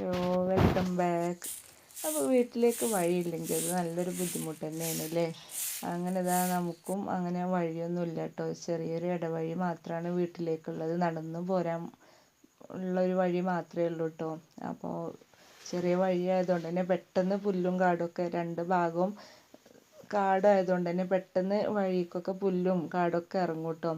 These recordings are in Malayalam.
Hello welcome back. അപ്പോൾ വീട്ടിലേക്ക് വഴിയില്ലെങ്കിൽ അത് നല്ലൊരു ബുദ്ധിമുട്ട് തന്നെയാണ് അല്ലേ? അങ്ങനെ ഇതാ നമുക്കും അങ്ങനെ വഴിയൊന്നുമില്ല കേട്ടോ ചെറിയൊരു ഇടവഴി മാത്രമാണ് വീട്ടിലേക്കുള്ളത്. നടന്നു പോരാൻ ഉള്ളൊരു വഴി മാത്രമേ ഉള്ളൂ കേട്ടോ അപ്പോൾ ചെറിയ വഴി ആയതുകൊണ്ട് തന്നെ പെട്ടെന്ന് പുല്ലും കാടൊക്കെ രണ്ട് ഭാഗവും കാടായതുകൊണ്ട് തന്നെ പെട്ടെന്ന് വഴിക്കൊക്കെ പുല്ലും കാടൊക്കെ ഇറങ്ങും കേട്ടോ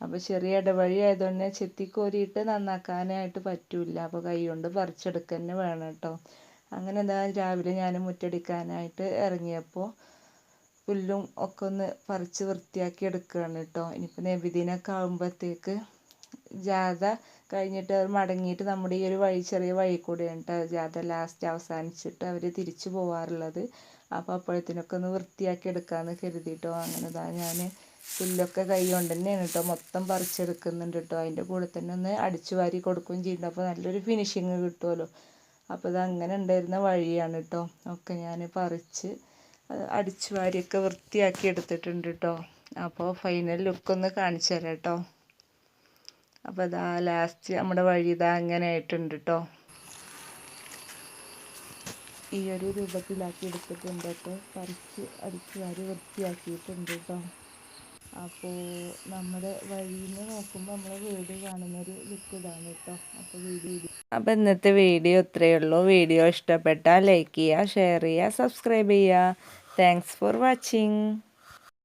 അപ്പോൾ ചെറിയ ഇടവഴി ആയതുകൊണ്ട് ചെത്തിക്കോരിയിട്ട് നന്നാക്കാനായിട്ട് പറ്റില്ല. അപ്പോൾ കൈ കൊണ്ട് പറിച്ചെടുക്കുക തന്നെ വേണം കേട്ടോ. അങ്ങനെ എന്താ രാവിലെ ഞാൻ മുറ്റടിക്കാനായിട്ട് ഇറങ്ങിയപ്പോൾ പുല്ലും ഒക്കെ ഒന്ന് പറിച്ച് വൃത്തിയാക്കി എടുക്കുകയാണ് കേട്ടോ. ഇനിയിപ്പോൾ നബിദിനൊക്കെ ആകുമ്പോഴത്തേക്ക് ജാഥ കഴിഞ്ഞിട്ട് അവർ മടങ്ങിയിട്ട് നമ്മുടെ ഈ ഒരു വഴി ചെറിയ വഴി കൂടെയാണ് കേട്ടോ ജാഥ ലാസ്റ്റ് അവസാനിച്ചിട്ട് അവർ തിരിച്ചു പോവാറുള്ളത്. അപ്പോൾ അപ്പോഴത്തേനൊക്കെ ഒന്ന് വൃത്തിയാക്കി എടുക്കാമെന്ന് കരുതിയിട്ടോ അങ്ങനെ ഞാൻ പുല്ലൊക്കെ കൈ കൊണ്ട് തന്നെയാണ് കേട്ടോ മൊത്തം പറിച്ചെടുക്കുന്നുണ്ട് കേട്ടോ അതിന്റെ കൂടെ തന്നെ ഒന്ന് അടിച്ചു വാരി കൊടുക്കുകയും ചെയ്യുന്നുണ്ട് അപ്പോൾ നല്ലൊരു ഫിനിഷിങ് കിട്ടുമല്ലോ അപ്പോൾ ഇത് അങ്ങനെ ഉണ്ടായിരുന്ന വഴിയാണ് കേട്ടോ ഒക്കെ ഞാൻ പറിച്ച് അടിച്ചു വാരിയൊക്കെ വൃത്തിയാക്കി എടുത്തിട്ടുണ്ട് കേട്ടോ അപ്പോൾ ഫൈനൽ ലുക്കൊന്ന് കാണിച്ചു തരാം കേട്ടോ അപ്പോൾ ഇതാ ലാസ്റ്റ് നമ്മുടെ വഴി ഇതാ അങ്ങനെ ആയിട്ടുണ്ട് കേട്ടോ ഈ ഒരു രൂപത്തിലാക്കി എടുത്തിട്ടുണ്ട് കേട്ടോ പറിച്ച് അടിച്ച് വാരി വൃത്തിയാക്കിയിട്ടുണ്ട് കേട്ടോ അപ്പോൾ നമ്മുടെ വഴിയിൽ നിന്ന് നോക്കുമ്പോൾ നമ്മളെ വീട് കാണുന്നൊരു ലുക്ക് ഇതാണ് കേട്ടോ അപ്പോൾ വീഡിയോ അപ്പോൾ ഇന്നത്തെ വീഡിയോ ഇത്രയേ ഉള്ളൂ. വീഡിയോ ഇഷ്ടപ്പെട്ടാൽ ലൈക്ക് ചെയ്യുക ഷെയർ ചെയ്യുക സബ്സ്ക്രൈബ് ചെയ്യുക താങ്ക്സ് ഫോർ വാച്ചിങ്